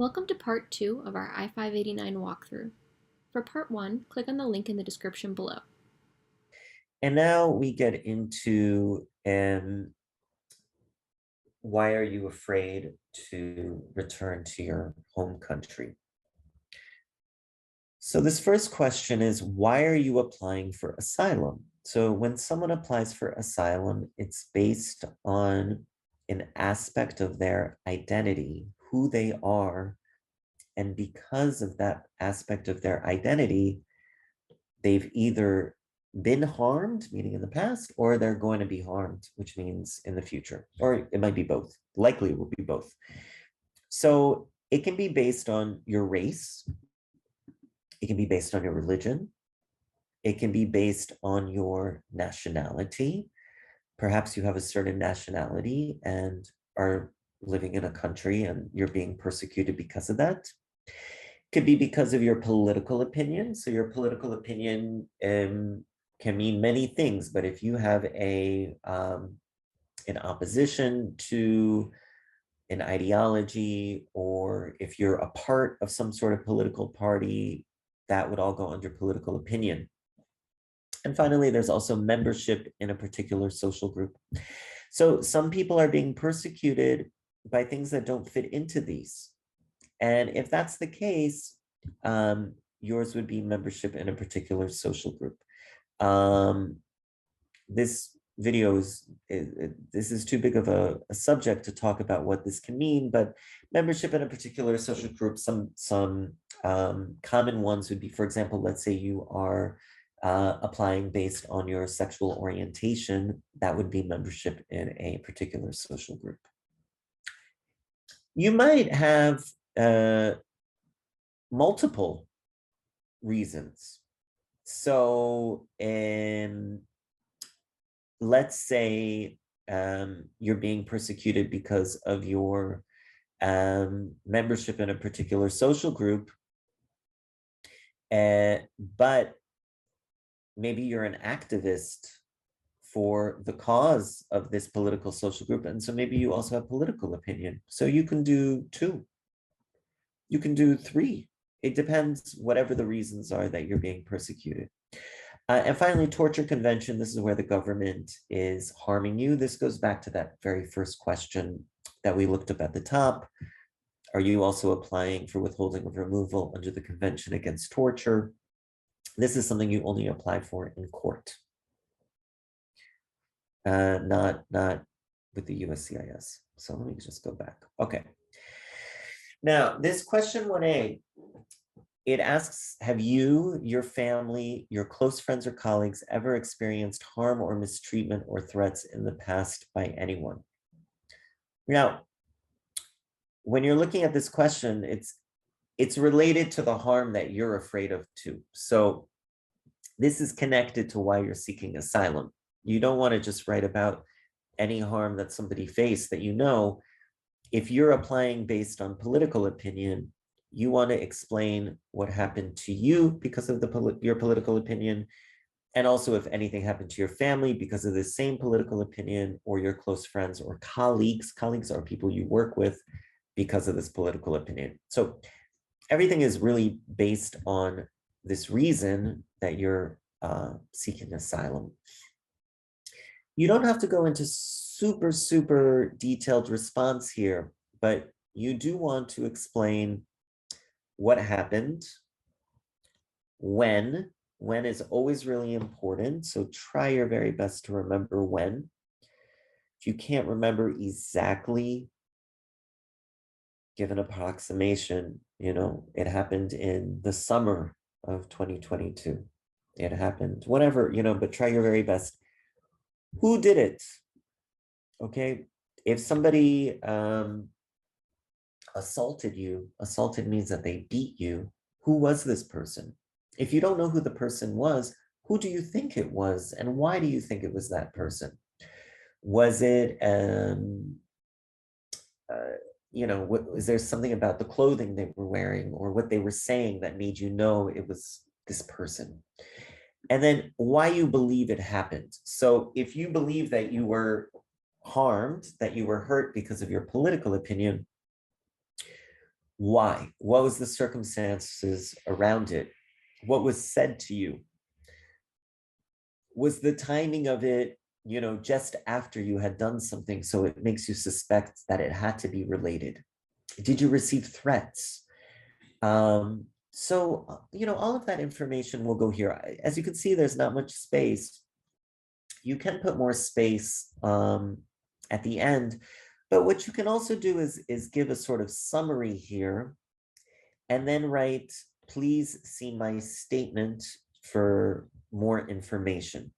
Welcome to part two of our I-589 walkthrough. For part one, click on the link in the description below. And now we get into um, why are you afraid to return to your home country? So this first question is, why are you applying for asylum? So when someone applies for asylum, it's based on an aspect of their identity, who they are. And because of that aspect of their identity, they've either been harmed, meaning in the past, or they're going to be harmed, which means in the future, or it might be both. Likely it will be both. So it can be based on your race. It can be based on your religion. It can be based on your nationality. Perhaps you have a certain nationality and are living in a country and you're being persecuted because of that. Could be because of your political opinion. So your political opinion um, can mean many things, but if you have a um, an opposition to an ideology, or if you're a part of some sort of political party, that would all go under political opinion. And finally, there's also membership in a particular social group. So some people are being persecuted by things that don't fit into these. And if that's the case, um, yours would be membership in a particular social group. Um, this video is, this is too big of a, a, subject to talk about what this can mean, but membership in a particular social group, some, some um, common ones would be, for example, let's say you are uh, applying based on your sexual orientation, that would be membership in a particular social group. You might have uh, multiple reasons. So in, let's say um, you're being persecuted because of your um, membership in a particular social group, uh, but maybe you're an activist for the cause of this political social group. And so maybe you also have political opinion. So you can do two. You can do three. It depends whatever the reasons are that you're being persecuted. Uh, and finally, torture convention. This is where the government is harming you. This goes back to that very first question that we looked up at the top. Are you also applying for withholding of removal under the Convention Against Torture? This is something you only apply for in court, uh, not, not with the USCIS. So let me just go back. Okay. Now, this question 1A, it asks, have you, your family, your close friends or colleagues ever experienced harm or mistreatment or threats in the past by anyone? Now, when you're looking at this question, it's it's related to the harm that you're afraid of too. So this is connected to why you're seeking asylum. You don't want to just write about any harm that somebody faced that you know. If you're applying based on political opinion, you want to explain what happened to you because of the your political opinion, and also if anything happened to your family because of the same political opinion or your close friends or colleagues. Colleagues are people you work with because of this political opinion. So everything is really based on this reason that you're uh, seeking asylum. You don't have to go into super, super detailed response here, but you do want to explain what happened, when, when is always really important. So try your very best to remember when. If you can't remember exactly give an approximation, you know, it happened in the summer of 2022. It happened, whatever, you know, but try your very best. Who did it? Okay, if somebody um, assaulted you, assaulted means that they beat you, who was this person? If you don't know who the person was, who do you think it was and why do you think it was that person? Was it um, uh, you know, what, is there something about the clothing they were wearing or what they were saying that made you know it was this person? And then why you believe it happened. So if you believe that you were harmed, that you were hurt because of your political opinion, Why? What was the circumstances around it? What was said to you? Was the timing of it, you know, just after you had done something, so it makes you suspect that it had to be related? Did you receive threats? Um, so, uh, you know, all of that information will go here. As you can see, there's not much space. You can put more space um, at the end, but what you can also do is, is give a sort of summary here and then write, please see my statement for more information.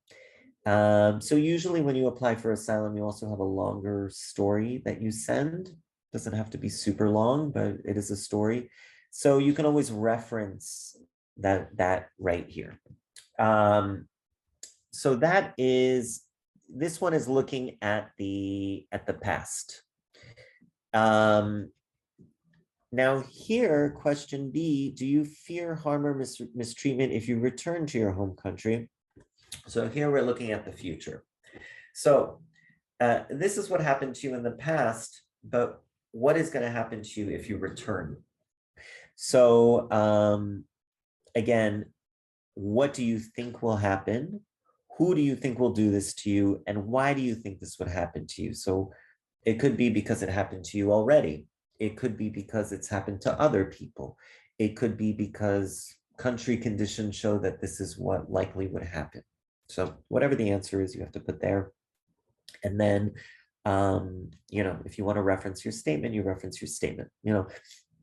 Um, so usually when you apply for asylum, you also have a longer story that you send. Doesn't have to be super long, but it is a story. So you can always reference that, that right here. Um, so that is, this one is looking at the, at the past. Um, now here, question B, do you fear harm or mis- mistreatment if you return to your home country? So here we're looking at the future. So uh, this is what happened to you in the past, but what is going to happen to you if you return? So um, again, what do you think will happen? Who do you think will do this to you? And why do you think this would happen to you? So it could be because it happened to you already. It could be because it's happened to other people. It could be because country conditions show that this is what likely would happen. So whatever the answer is, you have to put there. And then, um, you know, if you want to reference your statement, you reference your statement. You know,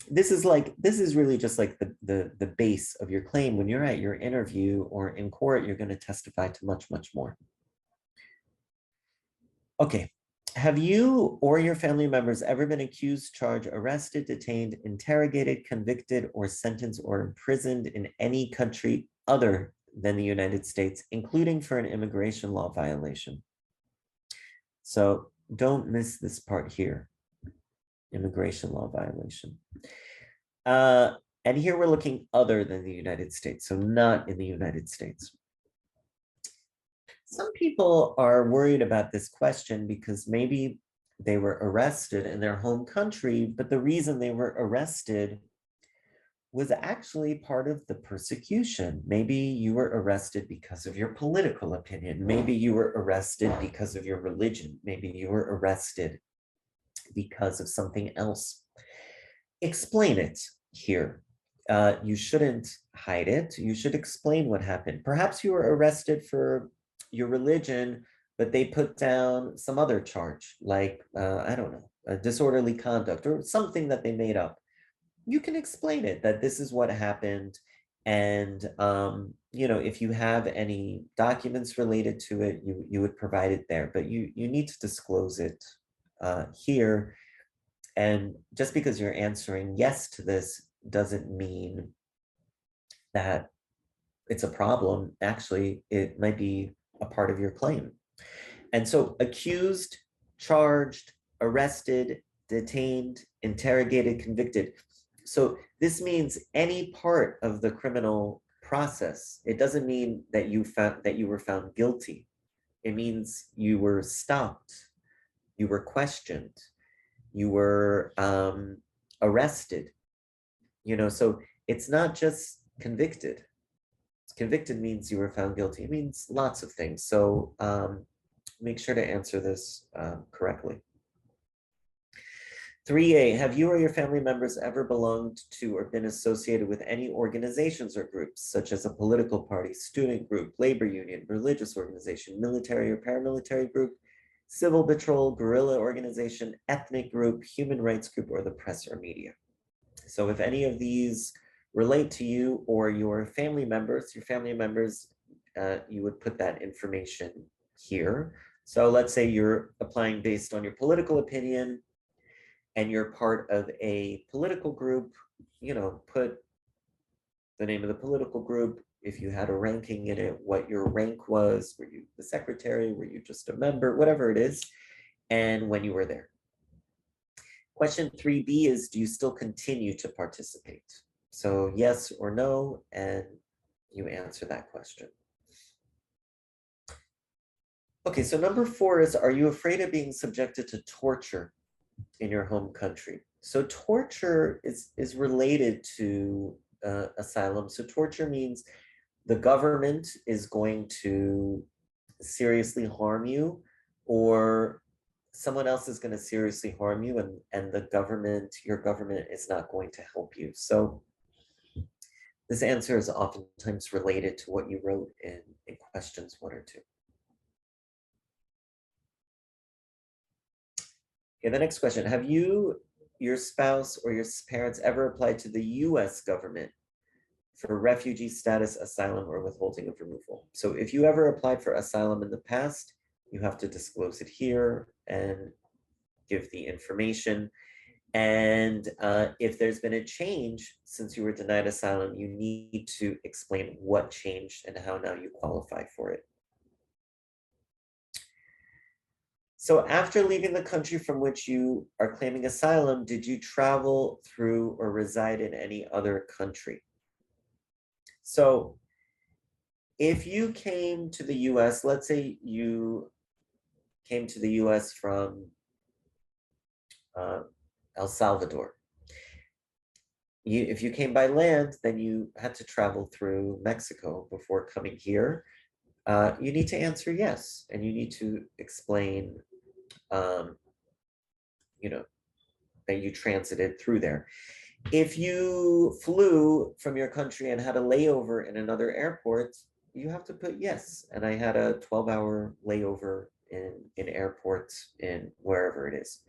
this is like this is really just like the the the base of your claim. When you're at your interview or in court, you're going to testify to much much more. Okay, have you or your family members ever been accused, charged, arrested, detained, interrogated, convicted, or sentenced or imprisoned in any country other than the United States, including for an immigration law violation? So don't miss this part here. Immigration law violation. Uh, and here we're looking other than the United States, so not in the United States. Some people are worried about this question because maybe they were arrested in their home country, but the reason they were arrested was actually part of the persecution. Maybe you were arrested because of your political opinion. Maybe you were arrested because of your religion. Maybe you were arrested because of something else. Explain it here. Uh, you shouldn't hide it. You should explain what happened. Perhaps you were arrested for your religion, but they put down some other charge, like, uh, I don't know, a disorderly conduct or something that they made up. You can explain it that this is what happened. And, um, you know, if you have any documents related to it, you, you would provide it there, but you, you need to disclose it uh, here. And just because you're answering yes to this doesn't mean that it's a problem. Actually, it might be a part of your claim. And so accused, charged, arrested, detained, interrogated, convicted. So this means any part of the criminal process. It doesn't mean that you found that you were found guilty. It means you were stopped, you were questioned, you were um, arrested. You know, so it's not just convicted convicted means you were found guilty. It means lots of things. So um, make sure to answer this um, correctly. 3A, have you or your family members ever belonged to or been associated with any organizations or groups, such as a political party, student group, labor union, religious organization, military or paramilitary group, civil patrol, guerrilla organization, ethnic group, human rights group, or the press or media? So if any of these relate to you or your family members, your family members, uh, you would put that information here. So let's say you're applying based on your political opinion and you're part of a political group, you know, put the name of the political group, if you had a ranking in it, what your rank was, were you the secretary, were you just a member, whatever it is, and when you were there. Question 3B is, do you still continue to participate? So yes or no, and you answer that question. Okay, so number four is, are you afraid of being subjected to torture in your home country? So torture is is related to uh, asylum. So torture means the government is going to seriously harm you or someone else is going to seriously harm you and and the government your government is not going to help you. So this answer is oftentimes related to what you wrote in, in questions one or two. Okay the next question. Have you your spouse or your parents ever applied to the US government for refugee status, asylum, or withholding of removal. So if you ever applied for asylum in the past, you have to disclose it here and give the information. And uh, if there's been a change since you were denied asylum, you need to explain what changed and how now you qualify for it. So after leaving the country from which you are claiming asylum, did you travel through or reside in any other country? So if you came to the US, let's say you came to the US from uh, El Salvador. You, if you came by land, then you had to travel through Mexico before coming here. Uh, you need to answer yes, and you need to explain, um, you know, that you transited through there if you flew from your country and had a layover in another airport, you have to put yes. And I had a 12 hour layover in, in airports in wherever it is.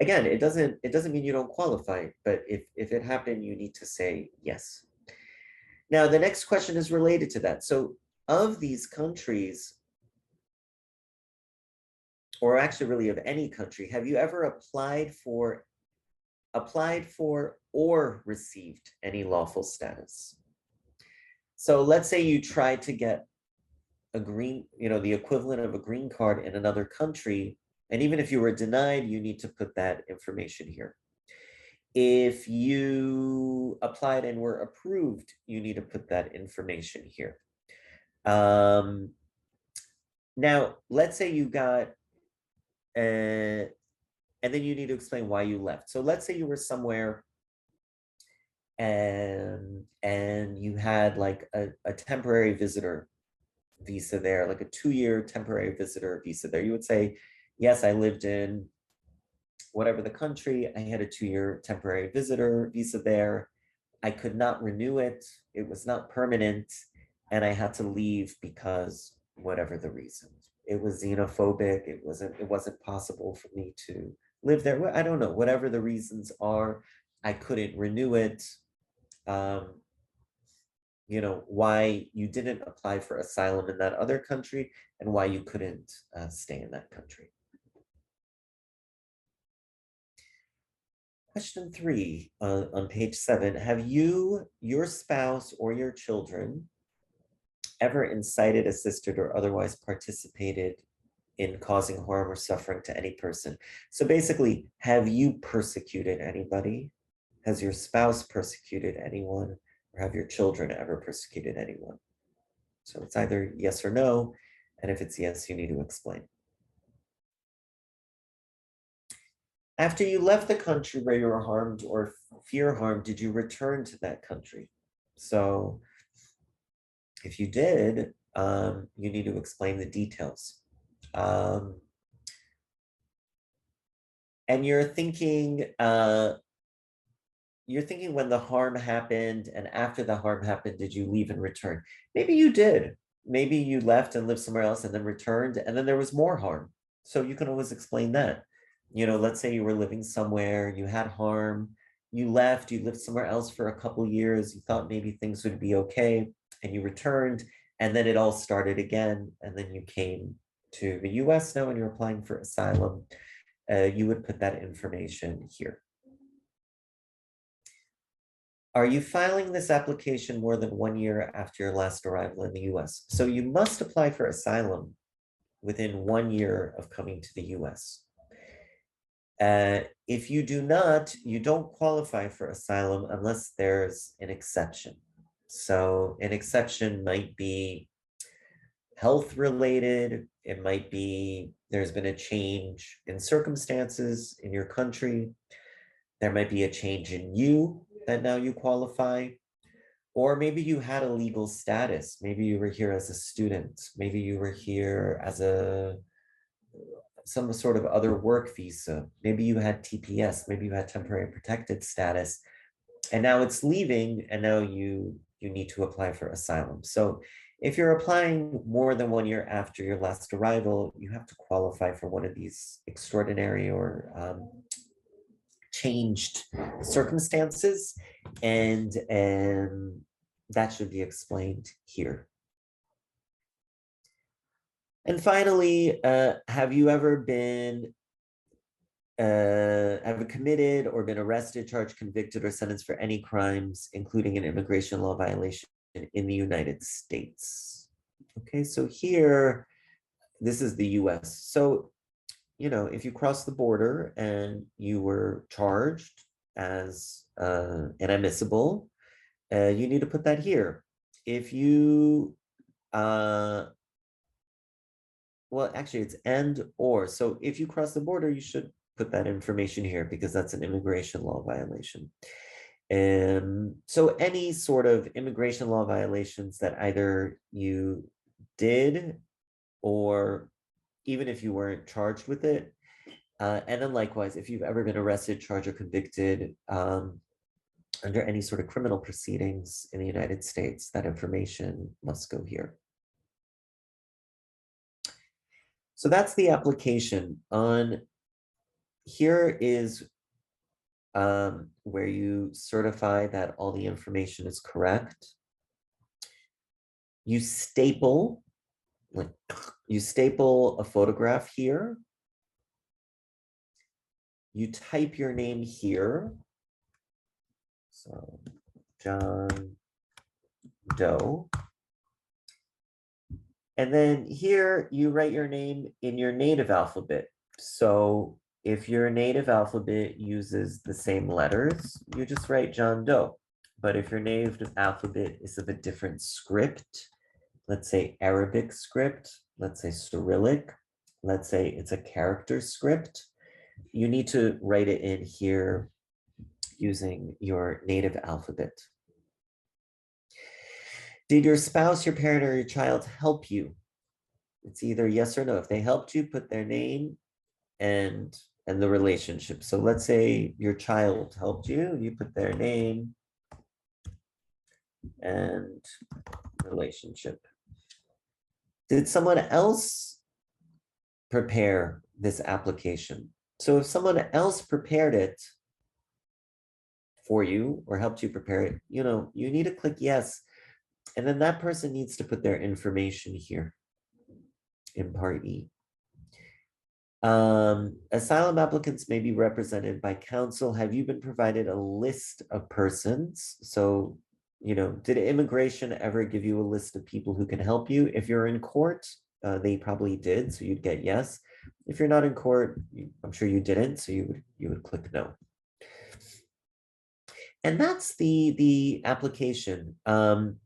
Again, it doesn't it doesn't mean you don't qualify, but if, if it happened, you need to say yes. Now, the next question is related to that. So of these countries, or actually really of any country, have you ever applied for applied for or received any lawful status. So let's say you try to get a green, you know, the equivalent of a green card in another country, and even if you were denied, you need to put that information here. If you applied and were approved, you need to put that information here. Um, now, let's say you got a, and then you need to explain why you left. So let's say you were somewhere and and you had like a, a temporary visitor visa there, like a two-year temporary visitor visa there. You would say, yes, I lived in whatever the country. I had a two-year temporary visitor visa there. I could not renew it. It was not permanent. And I had to leave because whatever the reason. It was xenophobic. It wasn't, it wasn't possible for me to live there. I don't know, whatever the reasons are, I couldn't renew it. Um, you know, why you didn't apply for asylum in that other country and why you couldn't uh, stay in that country. Question three uh, on page seven, have you, your spouse or your children ever incited, assisted, or otherwise participated in causing harm or suffering to any person. So basically, have you persecuted anybody? Has your spouse persecuted anyone? Or have your children ever persecuted anyone? So it's either yes or no. And if it's yes, you need to explain. After you left the country where you were harmed or fear harm, did you return to that country? So if you did, um, you need to explain the details. Um, and you're thinking, uh, you're thinking when the harm happened and after the harm happened, did you leave and return? Maybe you did. Maybe you left and lived somewhere else and then returned and then there was more harm. So you can always explain that. You know, let's say you were living somewhere, you had harm, you left, you lived somewhere else for a couple years, you thought maybe things would be okay, and you returned, and then it all started again, and then you came to the US now and you're applying for asylum, uh, you would put that information here. Are you filing this application more than one year after your last arrival in the US? So you must apply for asylum within one year of coming to the US. Uh, if you do not, you don't qualify for asylum unless there's an exception. So an exception might be health related. It might be there's been a change in circumstances in your country. There might be a change in you that now you qualify. Or maybe you had a legal status. Maybe you were here as a student. Maybe you were here as a some sort of other work visa. Maybe you had TPS. Maybe you had temporary protected status. And now it's leaving and now you you need to apply for asylum. So if you're applying more than one year after your last arrival, you have to qualify for one of these extraordinary or um, changed circumstances, and and that should be explained here. And finally, uh, have you ever been uh, ever committed or been arrested, charged, convicted, or sentenced for any crimes, including an immigration law violation in the United States? Okay, so here, this is the US. So, you know, if you cross the border and you were charged as uh, inadmissible, uh, you need to put that here. If you, uh, well, actually, it's and or. So if you cross the border, you should put that information here because that's an immigration law violation. And so any sort of immigration law violations that either you did or even if you weren't charged with it. Uh, and then likewise, if you've ever been arrested, charged, or convicted um, under any sort of criminal proceedings in the United States, that information must go here. So that's the application on here is um, where you certify that all the information is correct. You staple, like you staple a photograph here. You type your name here. So John Doe. And then here you write your name in your native alphabet. So if your native alphabet uses the same letters, you just write John Doe. But if your native alphabet is of a different script, let's say Arabic script, let's say Cyrillic, let's say it's a character script, you need to write it in here using your native alphabet. Did your spouse, your parent, or your child help you? It's either yes or no. If they helped you, put their name and and the relationship. So let's say your child helped you, you put their name and relationship. Did someone else prepare this application? So if someone else prepared it for you or helped you prepare it, you know, you need to click yes. And then that person needs to put their information here in part E. Um, asylum applicants may be represented by counsel. Have you been provided a list of persons? So, you know, did immigration ever give you a list of people who can help you? If you're in court, uh, they probably did, so you'd get yes. If you're not in court, I'm sure you didn't, so you would you would click no. And that's the the application. Um,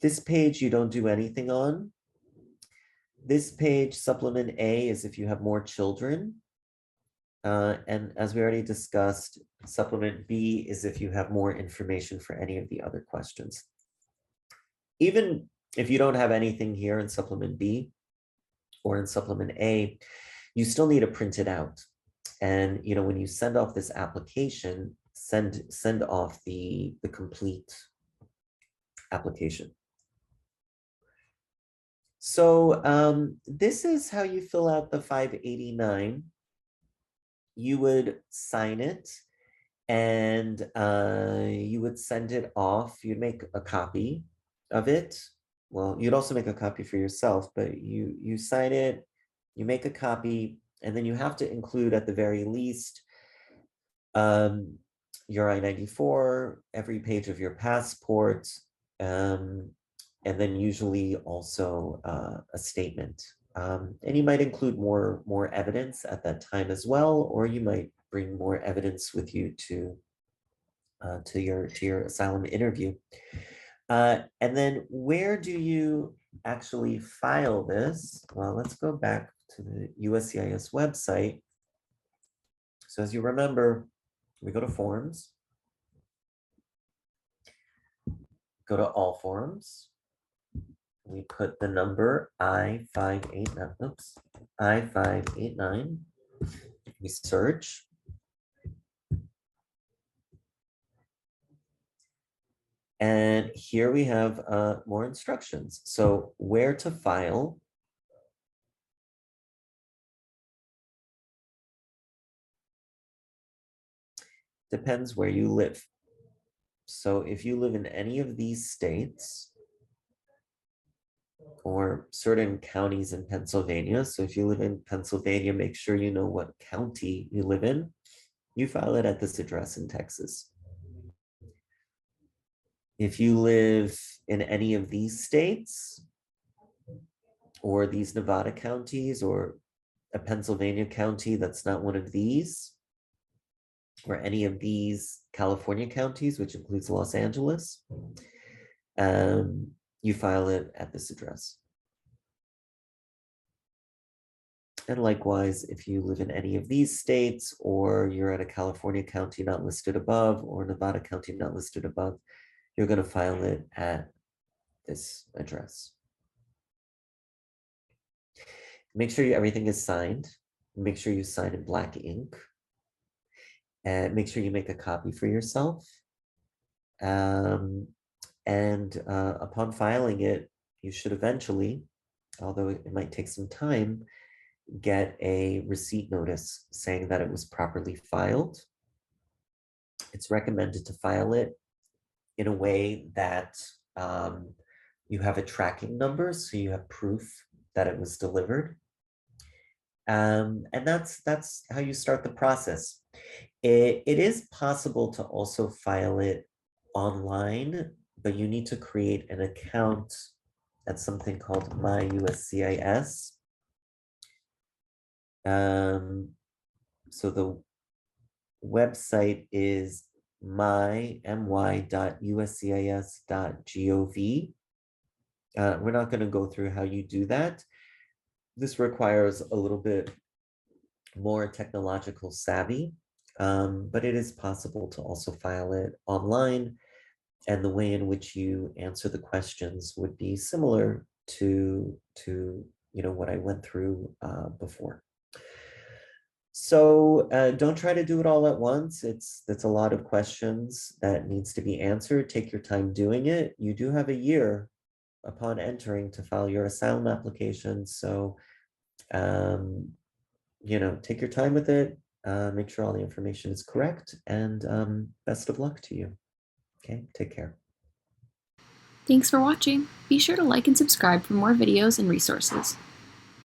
this page you don't do anything on. This page, supplement A, is if you have more children. Uh, and as we already discussed, supplement B is if you have more information for any of the other questions. Even if you don't have anything here in supplement B or in supplement A, you still need to print it out. And you know, when you send off this application, send send off the the complete application. So um, this is how you fill out the 589. You would sign it and uh, you would send it off. You'd make a copy of it. Well, you'd also make a copy for yourself, but you you sign it, you make a copy, and then you have to include at the very least um, your I-94, every page of your passport, um, and then usually also uh, a statement. Um, and you might include more, more evidence at that time as well, or you might bring more evidence with you to, uh, to your, to your asylum interview. Uh, and then where do you actually file this? Well, let's go back to the USCIS website. So as you remember, we go to forms. Go to all forms. We put the number I five eight nine, oops, I five eight nine. We search. And here we have uh, more instructions. So where to file. Depends where you live. So if you live in any of these states or certain counties in Pennsylvania, so if you live in Pennsylvania, make sure you know what county you live in. You file it at this address in Texas. If you live in any of these states or these Nevada counties or a Pennsylvania county that's not one of these, or any of these California counties, which includes Los Angeles, um, you file it at this address. And likewise, if you live in any of these states, or you're at a California county not listed above, or Nevada county not listed above, you're going to file it at this address. Make sure you, everything is signed. Make sure you sign in black ink. And make sure you make a copy for yourself. Um, and uh, upon filing it, you should eventually, although it, might take some time, get a receipt notice saying that it was properly filed. It's recommended to file it in a way that um, you have a tracking number, so you have proof that it was delivered. Um, and that's that's how you start the process. It, it is possible to also file it online, but you need to create an account at something called My USCIS. Um, so the website is my my.uscis.gov. Uh, we're not going to go through how you do that. This requires a little bit more technological savvy, um, but it is possible to also file it online. And the way in which you answer the questions would be similar to, to you know, what I went through uh, before. So uh, don't try to do it all at once. It's that's a lot of questions that needs to be answered. Take your time doing it. You do have a year upon entering to file your asylum application. So, um, you know, take your time with it. Uh, make sure all the information is correct, and um, best of luck to you. Okay, take care. Thanks for watching. Be sure to like and subscribe for more videos and resources.